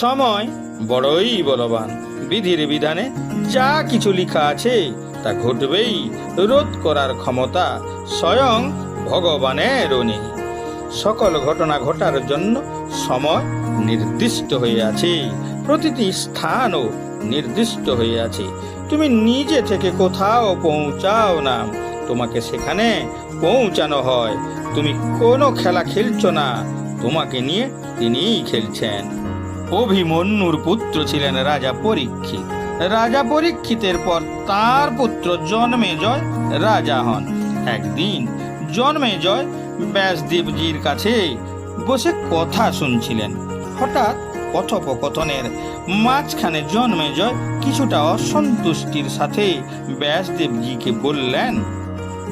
সময় বড়ই বলবান। বিধির বিধানে যা কিছু লেখা আছে, তা ঘটবেই। রোধ করার ক্ষমতা স্বয়ং ভগবানের নেই সকল ঘটনা ঘটার জন্য সময় নির্দিষ্ট হয়ে আছে। প্রতিটি স্থানও নির্দিষ্ট হয়ে আছে। তুমি নিজে থেকে কোথাও পৌঁছাও না। তোমাকে সেখানে পৌঁছানো হয়। তুমি কোনো খেলা খেলছো না। তোমাকে নিয়ে তিনিই খেলছেন। অভিমন্যুর পুত্র ছিলেন রাজা পরীক্ষিত। রাজা পরীক্ষিতের পর তার পুত্র জন্মেজয় রাজা হন। একদিন জন্মেজয় ব্যাসদেবজির কাছে বসে কথা শুনছিলেন। হঠাৎ কথোপকথনের মাঝখানে জন্মেজয় কিছুটা অসন্তুষ্টির সাথে ব্যাসদেবজিকে বললেন,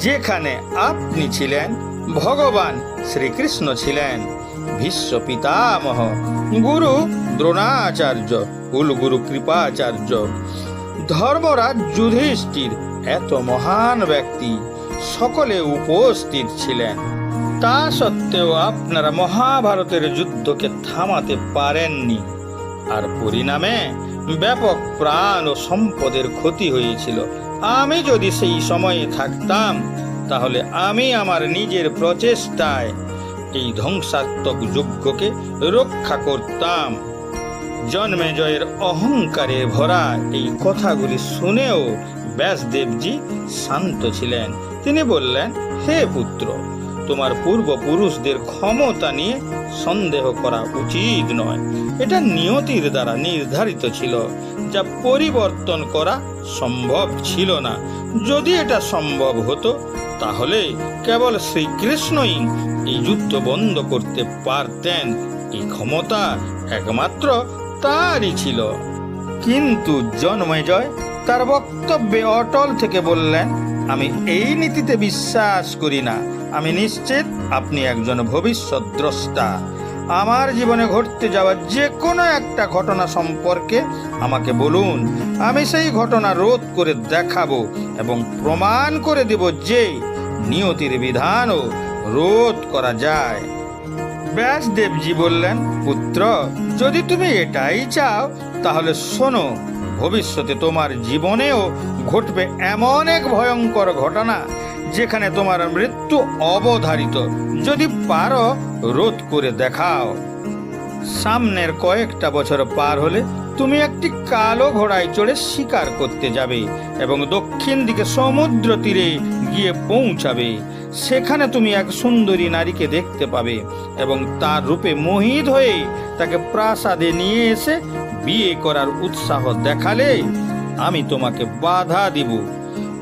যেখানে আপনি ছিলেন ভগবান শ্রীকৃষ্ণ ছিলেন। ভীষ্ম পিতামহ, গুরু দ্রোণাচার্য, কুলগুরু কৃপাচার্য। ধর্মরাজ যুধিষ্ঠির এত মহান ব্যক্তি, সকলে উপস্থিত ছিলেন। তা সত্ত্বেও আপনারা মহাভারতের যুদ্ধকে থামাতে পারেননি। আর পরিণামে ব্যাপক প্রাণ ও সম্পদের ক্ষতি হয়েছিল। আমি যদি সেই সময়ে থাকতাম তাহলে আমি আমার নিজের প্রচেষ্টায় এই ধ্বংসাত্মক যজ্ঞকে রক্ষা করতাম। জন্মেজয়ের অহংকারে ভরা এই কথাগুলি শুনেও ব্যাসদেবজি শান্ত ছিলেন। তিনি বললেন, হে পুত্র, তোমার পূর্বপুরুষদের ক্ষমতা নিয়ে সন্দেহ করা উচিত নয়। এটা নিয়তির দ্বারা নির্ধারিত ছিল, যা পরিবর্তন করা সম্ভব ছিল না। যদি এটা সম্ভব হতো তাহলে কেবল শ্রীকৃষ্ণই এই যুদ্ধ বন্ধ করতে পারতেন। এই ক্ষমতা একমাত্র তারই ছিল। কিন্তু জন্মেজয় তার বক্তব্যে অটল থেকে বললেন, আমি এই নীতিতে বিশ্বাস করি না। আমি নিশ্চিত আপনি একজন ভবিষ্যৎ দ্রষ্টা আমার জীবনে ঘটতে যাওয়া যে কোনো একটা ঘটনা সম্পর্কে আমাকে বলুন, আমি সেই ঘটনা রোধ করে দেখাবো এবং প্রমাণ করে দেব যে নিয়তির বিধানও রোধ করা যায়। ব্যাসদেবজি বললেন, পুত্র, যদি তুমি এটাই চাও, তাহলে শোনো, ভবিষ্যতে তোমার জীবনেও ঘটবে এমন এক ভয়ঙ্কর ঘটনা যেখানে তোমার মৃত্যু অবধারিত। যদি পারো, রোধ করে দেখাও। সামনের কয়েকটা বছর পার হলে তুমি একটি কালো ঘোড়ায় চড়ে শিকার করতে যাবে এবং দক্ষিণ দিকে সমুদ্র তীরে গিয়ে পৌঁছাবে। সেখানে তুমি এক সুন্দরী নারীকে দেখতে পাবে এবং তার রূপে মোহিত হয়ে তাকে প্রাসাদে নিয়ে এসে বিয়ে করার উৎসাহ দেখালে আমি তোমাকে বাধা দিব।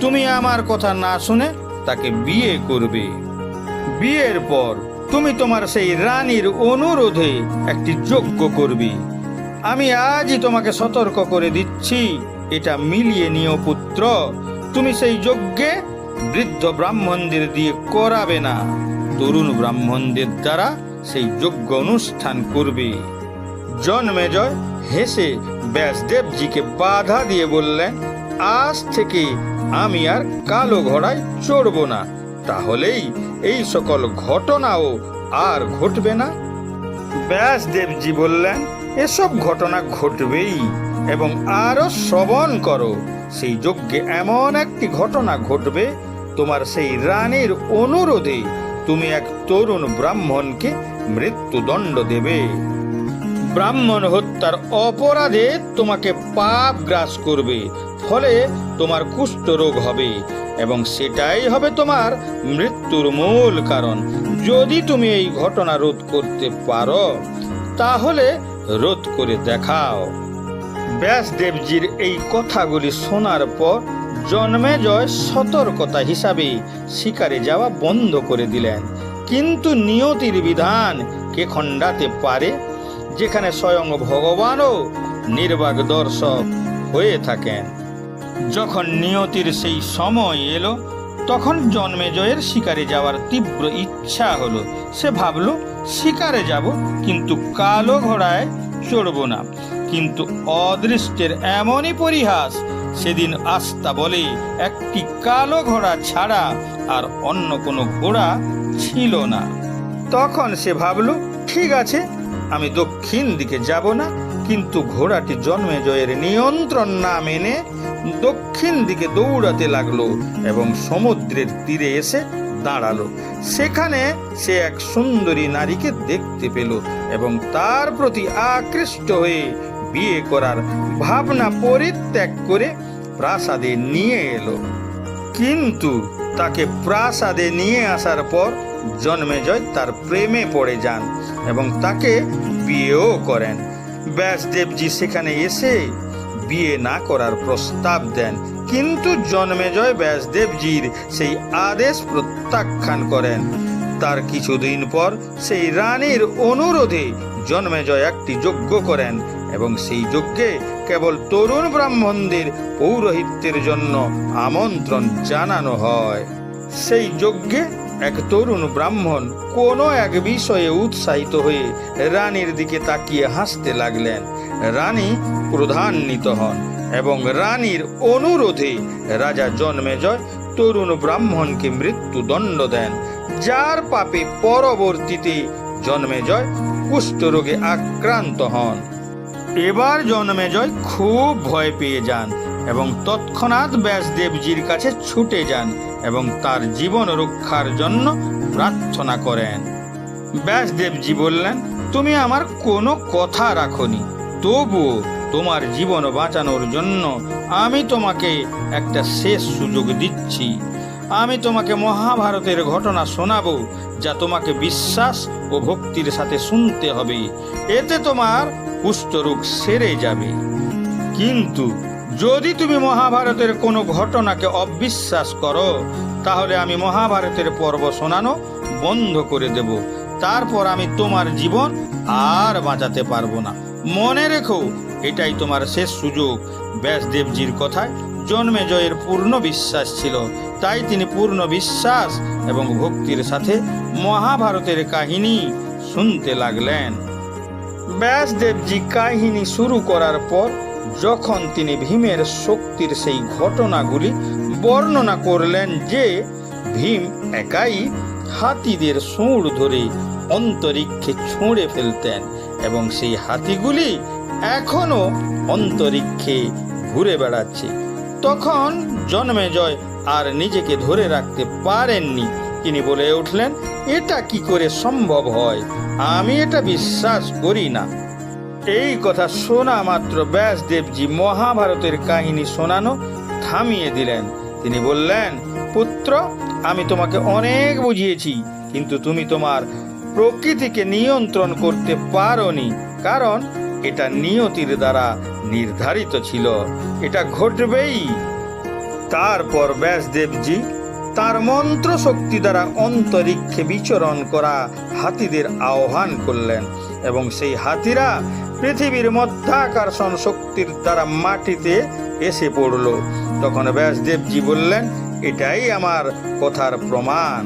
তুমি আমার কথা না শুনে তাকে বিয়ে করবে। বিয়ের পর তুমি তোমার সেই রানীর অনুরোধে একটি যজ্ঞ করবে। আমি আজই তোমাকে সতর্ক করে দিচ্ছি। এটা মিলিয়ে নিও পুত্র। তুমি সেই যজ্ঞে বৃদ্ধ ব্রাহ্মণদের দিয়ে করাবে না। তরুণ ব্রাহ্মণদের দ্বারা সেই যজ্ঞ অনুষ্ঠান করবে। জন্মেজয় হেসে ব্যাসদেবজিকে বাধা দিয়ে বললেন, আজ থেকে আমি আর কালো ঘোড়ায় চড়ব না। তাহলেই এই সকল ঘটনাও আর ঘটবে না। ব্যাসদেবজি বললেন এসব ঘটনা ঘটবেই এবং আরও শ্রবণ করো। সেই যজ্ঞে এমন একটি ঘটনা ঘটবে, তোমার সেই রানীর অনুরোধে তুমি এক তরুণ ব্রাহ্মণকে মৃত্যুদণ্ড দেবে। ব্রাহ্মণ হত্যার অপরাধে তোমাকে পাপ গ্রাস করবে, ফলে তোমার কুষ্ঠ রোগ হবে এবং সেটাই হবে তোমার মৃত্যুর মূল কারণ। যদি তুমি এই ঘটনা রোধ করতে পারো, তাহলে রোধ করে দেখাও। ব্যাসদেবজির এই কথাগুলি শোনার পর জন্মে জয় সতর্কতা হিসাবে শিকারে যাওয়া বন্ধ করে দিলেন। কিন্তু নিয়তির বিধান কে খণ্ডাতে পারে? যেখানে স্বয়ং ভগবানও নির্বাক দর্শক হয়ে থাকেন। যখন নিয়তির সেই সময় এলো, তখন জন্মেজয়ের শিকারে যাওয়ার তীব্র ইচ্ছা হলো। সে ভাবলো শিকারে যাব, কিন্তু কালো ঘোড়ায় চড়ব না। কিন্তু অদৃষ্টের এমনই পরিহাস, সেদিন আস্তা বলে একটি কালো ঘোড়া ছাড়া আর অন্য কোনো ঘোড়া ছিল না। তখন সে ভাবলো, ঠিক আছে, আমি দক্ষিণ দিকে যাব না, কিন্তু ঘোড়াটি জন্মেজয়ের নিয়ন্ত্রণ না মেনে দক্ষিণ দিকে দৌড়াতে লাগল এবং সমুদ্রের তীরে এসে দাঁড়াল। সেখানে সে এক সুন্দরী নারীকে দেখতে পেল এবং তার প্রতি আকৃষ্ট হয়ে বিয়ে করার ভাবনা পরিত্যাগ করে প্রাসাদে নিয়ে এলো। কিন্তু তাকে প্রাসাদে নিয়ে আসার পর জন্মেজয় তার প্রেমে পড়ে যান এবং তাকে বিয়েও করেন। ব্যাসদেবজি সেখানে এসে বিয়ে না করার প্রস্তাব দেন কিন্তু জন্মেজয় ব্যাসদেবজির সেই আদেশ প্রত্যাখ্যান করেন। তার কিছুদিন পর সেই রানীর অনুরোধে জন্মেজয় একটি যজ্ঞ করেন এবং সেই যজ্ঞে কেবল তরুণ ব্রাহ্মণদের পৌরোহিত্যের জন্য আমন্ত্রণ জানানো হয়। সেই যজ্ঞে এক তরুণ ব্রাহ্মণ কোনো এক বিষয়ে উৎসাহিত হয়ে রানীর দিকে তাকিয়ে হাসতে লাগলেন। রানী ক্রোধান্বিত হন। এবং রানীর অনুরোধে রাজা জন্মেজয় তরুণ ব্রাহ্মণকে মৃত্যুদণ্ড দেন, যার পাপে পরবর্তীতে জন্মেজয় কুষ্ঠরোগে আক্রান্ত হন। এবার জন্মেজয় খুব ভয় পেয়ে যান এবং তৎক্ষণাৎ ব্যাসদেবজির কাছে ছুটে যান এবং তার জীবন রক্ষার জন্য প্রার্থনা করেন। ব্যাসদেবজি বললেন, তুমি আমার কোনো কথা রাখনি, তবুও তোমার জীবন বাঁচানোর জন্য আমি তোমাকে একটা শেষ সুযোগ দিচ্ছি। আমি তোমাকে মহাভারতের ঘটনা শোনাবো, যা তোমাকে বিশ্বাস ও ভক্তির সাথে শুনতে হবে। এতে তোমার কুষ্ঠরোগ সেরে যাবে। কিন্তু যদি তুমি মহাভারতের কোনো ঘটনাকে অবিশ্বাস করো, তাহলে আমি মহাভারতের পর্ব শোনানো বন্ধ করে দেব। তারপর আমি তোমার জীবন আর বাঁচাতে পারব না। মনে রেখো এটাই তোমার শেষ সুযোগ। ব্যাসদেবজির কথায় জন্মে জয়ের পূর্ণ বিশ্বাস ছিল। তাই তিনি পূর্ণ বিশ্বাস এবং ভক্তির সাথে মহাভারতের কাহিনী শুনতে লাগলেন। ব্যাসদেবজি কাহিনী শুরু করার পর যখন তিনি ভীমের শক্তির সেই ঘটনাগুলি বর্ণনা করলেন যে, ভীম একাই হাতিদের সুঁড় ধরে অন্তরিক্ষে ছুঁড়ে ফেলতেন এবং সেই হাতিগুলি এখনও অন্তরিক্ষে ঘুরে বেড়াচ্ছে। তখন জন্মেজয় আর নিজেকে ধরে রাখতে পারেননি। তিনি বলে উঠলেন, এটা কি করে সম্ভব হয়? আমি এটা বিশ্বাস করি না। এই কথা শোনা মাত্র ব্যাসদেবজি মহাভারতের কাহিনী শোনানো থামিয়ে দিলেন। তিনি বললেন, পুত্র, আমি তোমাকে অনেক বুঝিয়েছি, কিন্তু তুমি তোমার প্রকৃতিকে নিয়ন্ত্রণ করতে পারোনি, কারণ এটা নিয়তির দ্বারা নির্ধারিত ছিল। এটা ঘটবেই। তারপর ব্যাসদেবজি তার মন্ত্র শক্তি দ্বারা অন্তরিক্ষে বিচরণ করা হাতিদের আহ্বান করলেন এবং সেই হাতিরা পৃথিবীর মধ্যাকর্ষণ শক্তির দ্বারা মাটিতে এসে পড়ল। তখন ব্যাসদেবজি বললেন, এটাই আমার কথার প্রমাণ।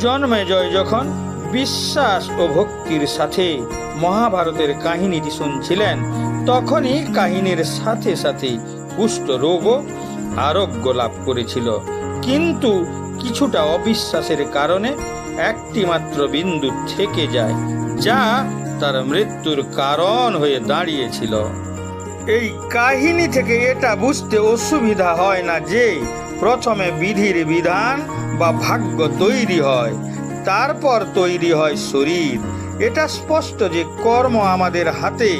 জন্মে জয় যখন বিশ্বাস ও ভক্তির সাথে মহাভারতের কাহিনীটি শুনছিলেন, তখনই কাহিনীর সাথে সাথে কুষ্ঠ রোগও আরোগ্য লাভ করেছিল। কিন্তু কিছুটা অবিশ্বাসের কারণে একটি মাত্র বিন্দু থেকে যায়, যা তার মৃত্যুর কারণ হয়ে দাঁড়িয়েছিল। এই কাহিনী থেকে এটা বুঝতে অসুবিধা হয় না যে প্রথমে বিধির বিধান বা ভাগ্য তৈরি হয়। তারপর তৈরি হয় শরীর। এটা স্পষ্ট যে কর্ম আমাদের হাতে,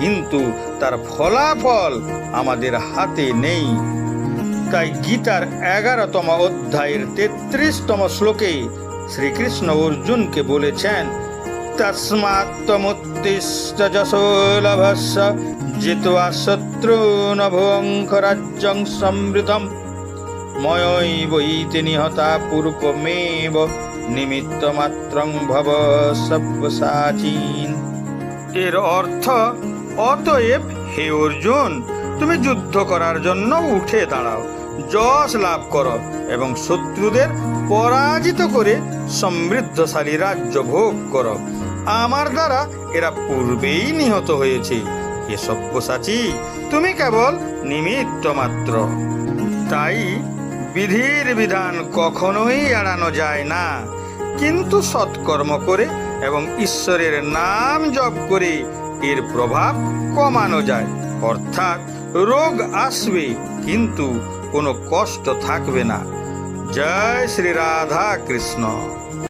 কিন্তু তার ফলাফল আমাদের হাতে নেই। তাই গীতার এগারোতম অধ্যায়ের তেত্রিশতম শ্লোকে শ্রীকৃষ্ণ অর্জুনকে বলেছেন তস্মাত্তমুত্তিষ্ট যশোলভস্য জিত্বা শত্রুন ভুঙ্খরাজ্যং সমৃদ্ধম। ময়ৈবৈতি নিহতা পূর্বমেব। নিমিত্ত মাত্রং ভব সব্যসাচীন এর অর্থ, অতএব হে অর্জুন, তুমি যুদ্ধ করার জন্য উঠে দাঁড়াও, যশ লাভ করো এবং শত্রুদের পরাজিত করে সমৃদ্ধশালী রাজ্য ভোগ করো। আমার দ্বারা এরা পূর্বেই নিহত হয়েছে। হে সব্যসাচী, তুমি কেবল নিমিত্ত মাত্র তাই বিধির বিধান কখনোই এড়ানো যায় না। কিন্তু সৎকর্ম করে এবং ঈশ্বরের নাম জপ করে এর প্রভাব কমানো যায়। অর্থাৎ রোগ আসবে, কিন্তু কোনো কষ্ট থাকবে না। জয় শ্রী রাধা কৃষ্ণ।